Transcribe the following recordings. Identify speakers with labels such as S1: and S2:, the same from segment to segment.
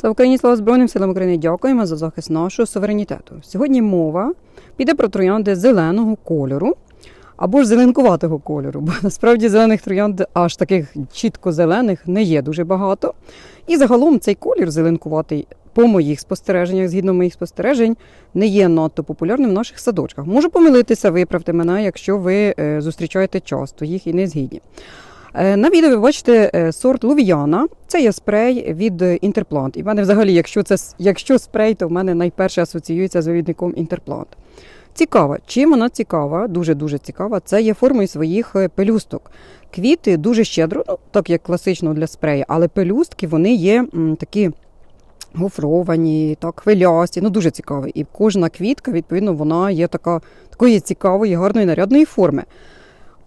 S1: Слава Україні, слава Збройним силам України. Дякуємо за захист нашого суверенітету. Сьогодні мова піде про троянди зеленого кольору або ж зеленкуватого кольору, бо насправді зелених троянд аж таких чітко зелених не є дуже багато. І загалом цей колір зеленкуватий, по моїх спостереженнях, згідно моїх спостережень, не є надто популярним в наших садочках. Можу помилитися, виправте мене, якщо ви е, зустрічаєте часто їх і не згідні. Е, На відео ви бачите е, сорт Лувіана. Це є спрей від Інтерплант. І в мене взагалі, якщо це якщо спрей, то в мене найперше асоціюється з вивідником Інтерплант. Цікава. Чим вона цікава, дуже-дуже цікава, це є формою своїх е, пелюсток. Квіти дуже щедро, ну так як класично для спрею, але пелюстки вони є м, такі гофровані, так, хвилясті, ну дуже цікаві. І кожна квітка, відповідно, вона є така, такої цікавої, гарної, нарядної форми.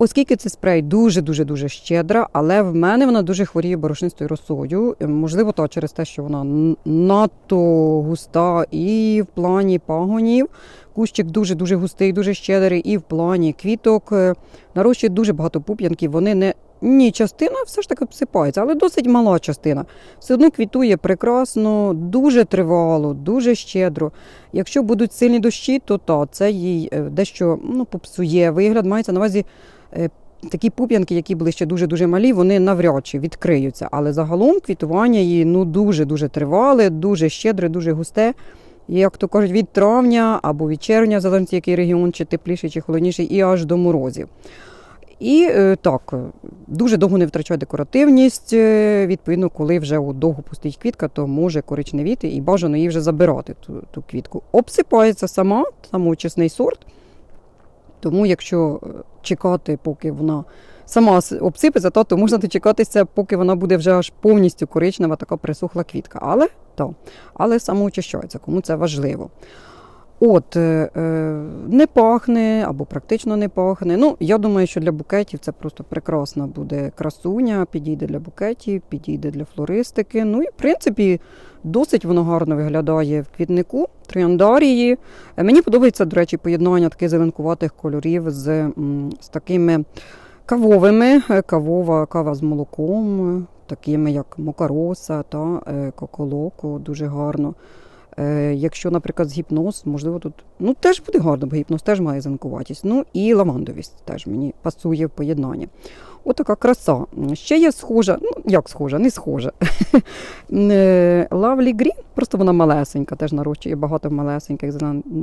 S1: Оскільки цей спрей дуже-дуже дуже щедра, але в мене вона дуже хворіє борошнистою росою. Е, Можливо, то через те, що вона надто густа і в плані пагонів. Кущик дуже-дуже густий, дуже щедрий, і в плані квіток е, нарощує дуже багато пуп'янків. Вони не ні, частина все ж таки обсипається, але досить мала частина. Все одно квітує прекрасно, дуже тривало, дуже щедро. Якщо будуть сильні дощі, то та, це їй е, дещо ну, попсує вигляд. Мається на увазі такі пуп'янки, які були ще дуже-дуже малі, вони навряд чи відкриються. Але загалом квітування її ну, дуже-дуже тривале, дуже щедре, дуже густе. І, Як то кажуть, від травня або від червня, в який регіон, чи тепліший, чи холодніший, і аж до морозів. І е, так, е, дуже довго не втрачає декоративність. е, Відповідно, коли вже довго пустить квітка, то може коричневіти і бажано її вже забирати ту, ту квітку. Обсипається сама, самоочисний сорт. Тому, якщо е, чекати, поки вона сама обсипеться, то, то можна дочекатися, поки вона буде вже аж повністю коричнева, така присухла квітка. Але то, але самоочищається, кому це важливо. От, е, е, не пахне або практично не пахне. Ну, я думаю, що для букетів це просто прекрасна буде красуня, підійде для букетів, підійде для флористики. Ну і в принципі досить воно гарно виглядає в квітнику, трояндарії. Е, Мені подобається, до речі, поєднання таких зеленкуватих кольорів з, з такими кавовими, кавова кава з молоком, такими як мокароса та коколоко, дуже гарно. Е, Якщо, наприклад, з гіпноз, можливо, тут ну теж буде гарно, бо гіпноз теж має зеленкуватість. Ну і лавандовість теж мені пасує в поєднанні. Отака краса. Ще є схожа, ну як схожа, не схожа. Лавлі Грін, просто вона малесенька, теж нарощує багато малесеньких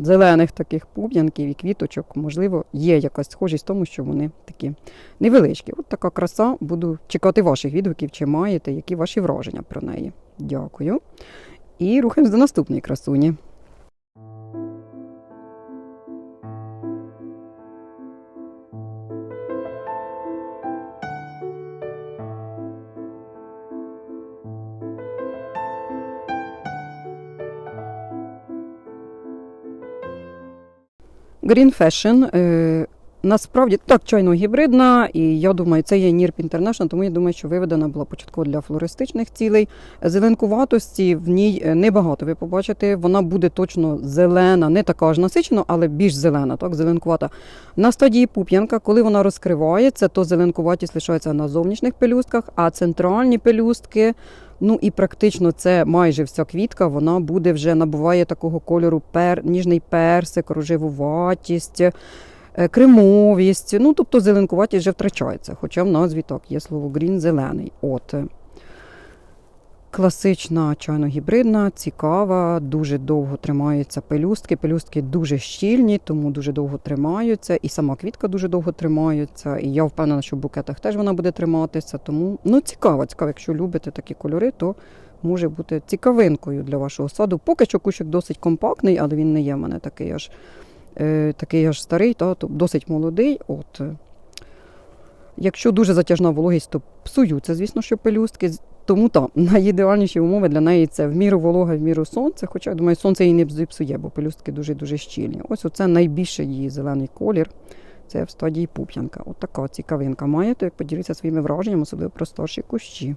S1: зелених таких пуп'янків і квіточок. Можливо, є якась схожість в тому, що вони такі невеличкі. От така краса. Буду чекати ваших відгуків, чи маєте, які ваші враження про неї. Дякую. І рухаємось до наступної красуні. Green Fashion. Насправді так чайно гібридна, і я думаю, це є NIRP International, тому я думаю, що виведена була початково для флористичних цілей. Зеленкуватості в ній е, небагато. Ви побачите, вона буде точно зелена, не така ж насичена, але більш зелена, так, зеленкувата. На стадії пуп'янка, коли вона розкривається, то зеленкуватість лишається на зовнішніх пелюстках, а центральні пелюстки. Ну і практично це майже вся квітка, вона буде вже набуває такого кольору пер, ніжний персик, рожевуватість, кремовість. Ну, тобто зеленкуватість вже втрачається. Хоча в назві так є слово грін зелений. От. е, Класична чайно-гібридна, цікава, дуже довго тримаються пелюстки. Пелюстки дуже щільні, тому дуже довго тримаються. І сама квітка дуже довго тримається. І я впевнена, що в букетах теж вона буде триматися. Тому ну, цікаво, цікаво. Якщо любите такі кольори, то може бути цікавинкою для вашого саду. Поки що кущик досить компактний, але він не є в мене такий аж, е, такий аж старий, та, досить молодий. От. е. Якщо дуже затяжна вологість, то псуються, звісно, що пелюстки. Тому так, найідеальніші умови для неї це в міру волога, в міру сонця. Хоча я думаю, сонце її не зіпсує, бо пелюстки дуже дуже щільні. Ось оце найбільший її зелений колір. Це в стадії пуп'янка. От така цікавинка. Маєте, як поділіться своїми враженнями, особливо про старші кущі.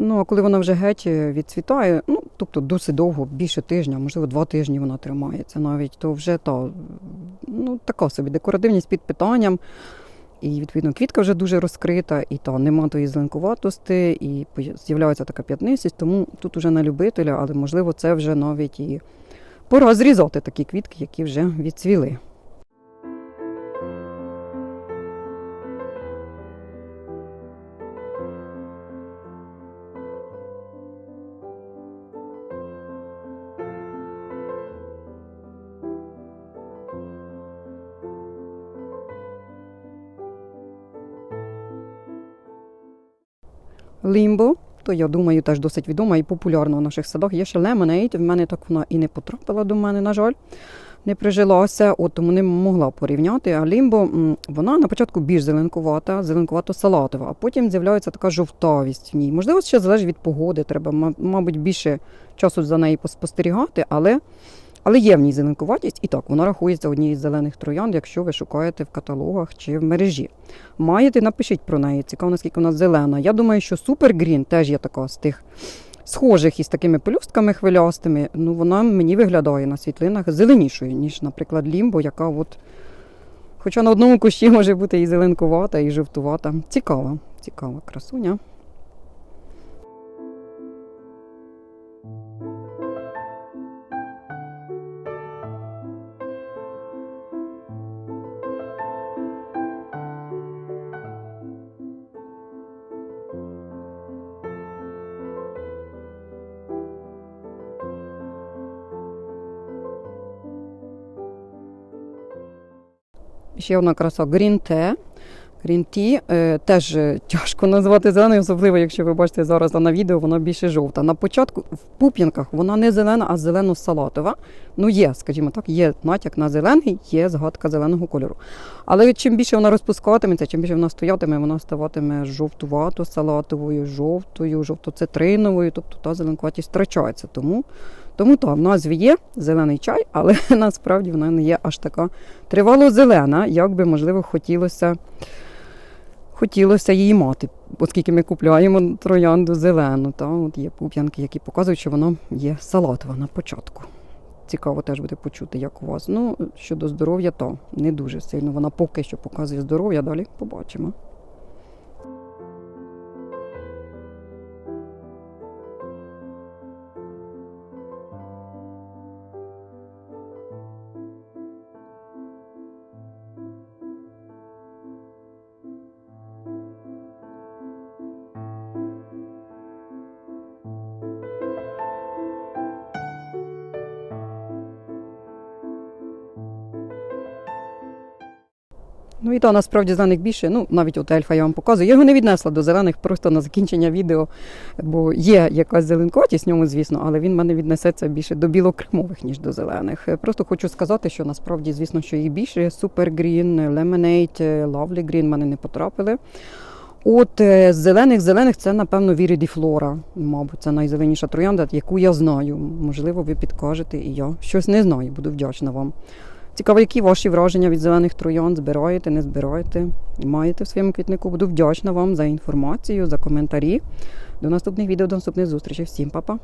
S1: Ну, а коли вона вже геть е, відцвітає, ну, тобто досить довго, більше тижня, можливо, два тижні вона тримається навіть, то вже та, ну, така собі декоративність під питанням. І, відповідно, квітка вже дуже розкрита, і та нема тої зеленкуватості, і з'являється така п'ятнистість, тому тут уже на любителя, але можливо це вже навіть і пора зрізати такі квітки, які вже відцвіли. Лімбо, то я думаю, теж досить відома і популярна в наших садах. Є ще лемонейд. В мене так вона і не потрапила до мене, на жаль, не прижилася, от тому не могла порівняти. А лімбо вона на початку більш зеленкувата, зеленкувато-салатова, а потім з'являється така жовтавість в ній. Можливо, ще залежить від погоди. Треба, мабуть, більше часу за нею поспостерігати, але. Але є в ній зеленкуватість, і так вона рахується однією з зелених троянд, якщо ви шукаєте в каталогах чи в мережі. Маєте, напишіть про неї. Цікаво, наскільки вона зелена. Я думаю, що Green теж є така з тих схожих із такими пелюстками хвилястими. Ну, вона мені виглядає на світлинах зеленішою, ніж, наприклад, Лімбо, яка от. Хоча на одному кущі може бути і зеленкувата, і жовтувата. Цікава, цікава красуня. Ще одна краса Green Tea. Green Tea теж е, тяжко назвати зеленою, особливо, якщо ви бачите зараз на відео, вона більше жовта. На початку в пуп'янках вона не зелена, а зелено-салатова. Ну, є, скажімо так, є натяк на зелений, є згадка зеленого кольору. Але чим більше вона розпускатиметься, чим більше вона стоятиме, вона ставатиме жовтувато-салатовою, жовтою, жовто-цитриновою, тобто та зеленкуватість втрачається. Тому, тому так, в назві є зелений чай, але насправді вона не є аж така тривало зелена, як би, можливо, хотілося, хотілося її мати, оскільки ми купляємо троянду зелену. Та, от є пуп'янки, які показують, що вона є салатова на початку. Цікаво теж буде почути, як у вас. Ну, щодо здоров'я, то не дуже сильно. Вона поки що показує здоров'я, далі побачимо. Ну і та насправді зелених більше. Ну, навіть от ельфа я вам показую. Я його не віднесла до зелених просто на закінчення відео, бо є якась зеленкотість в ньому, звісно, але він мене віднесеться більше до білокремових, ніж до зелених. Е, Просто хочу сказати, що насправді, звісно, що їх більше. Super Green, Lemonade, Lovely Green мене не потрапили. От е, з зелених зелених це, напевно, Вірідіфлора. Мабуть, це найзеленіша троянда, яку я знаю. Можливо, ви підкажете, і я щось не знаю, буду вдячна вам. Цікаво, які ваші враження від зелених троянд збираєте, не збираєте, маєте в своєму квітнику. Буду вдячна вам за інформацію, за коментарі. До наступних відео, до наступних зустрічей. Всім па-па!